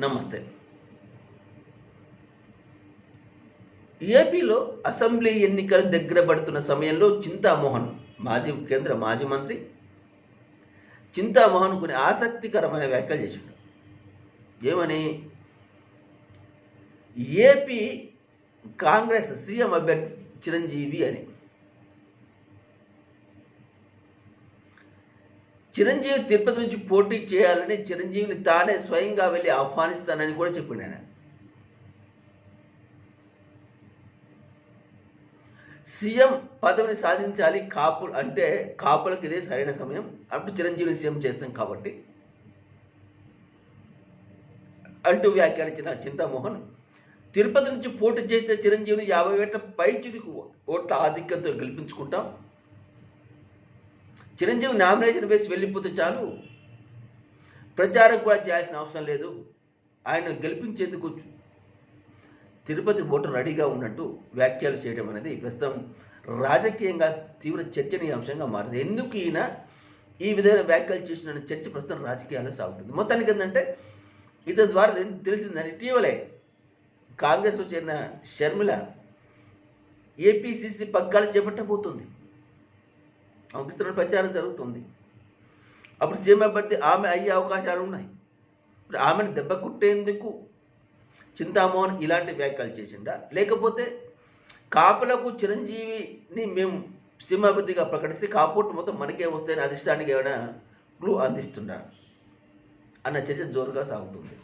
నమస్తే. ఏపీలో అసెంబ్లీ ఎన్నికలు దగ్గర పడుతున్న సమయంలో చింతామోహన్ మాజీ కేంద్ర మాజీ మంత్రి చింతామోహన్ కొన్ని ఆసక్తికరమైన వ్యాఖ్యలు చేశాడు ఏమని? ఏపీ కాంగ్రెస్ సీఎం అభ్యర్థి చిరంజీవి అని. చిరంజీవి తిరుపతి నుంచి పోటీ చేయాలని చిరంజీవిని తానే స్వయంగా వెళ్ళి ఆహ్వానిస్తానని కూడా చెప్పిండు ఆయన. సీఎం పదవిని సాధించాలి కాపులు అంటే కాపులకు ఇదే సరైన సమయం. అప్పుడు చిరంజీవిని సీఎం చేస్తాం కాబట్టి. అంటూ వ్యాఖ్యానించిన చింతామోహన్ తిరుపతి నుంచి పోటీ చేస్తే చిరంజీవిని యాభై వేట పై చిరుకు ఓట్ల ఆధిక్యంతో గెలిపించుకుంటాం. చిరంజీవి నామినేషన్ వేసి వెళ్ళిపోతే చాలు. ప్రచారం కూడా చేయాల్సిన అవసరం లేదు. ఆయన గెలిపించేందుకు తిరుపతి ఓటర్ రెడీగా ఉన్నట్టు వ్యాఖ్యలు చేయడం అనేది ప్రస్తుతం రాజకీయంగా తీవ్ర చర్చనీయాంశంగా మారింది. ఎందుకు ఈయన ఈ విధమైన వ్యాఖ్యలు చేసిన చర్చ ప్రస్తుతం రాజకీయాల్లో సాగుతుంది. మొత్తానికి ఏంటంటే ఇతని ద్వారా ఏం తెలిసిందని ఇటీవలే కాంగ్రెస్లో చేరిన షర్మిల ఏపీసీసీ పగ్గాలు చేపట్టబోతుంది. అంకిస్తున్న ప్రచారం జరుగుతుంది. అప్పుడు సీఎం అభ్యర్థి ఆమె అయ్యే అవకాశాలు ఉన్నాయి. ఇప్పుడు ఆమెను దెబ్బ కుట్టేందుకు చింతామోహన్ ఇలాంటి వ్యాఖ్యలు చేసిండా? లేకపోతే కాపులకు చిరంజీవిని మేము సీఎం అభ్యర్థిగా ప్రకటిస్తే కాపోటు మొత్తం మనకే వస్తాయని అధిష్టానికి ఏమైనా క్లూ అందిస్తుండా? అన్న చర్చ జోరుగా సాగుతుంది.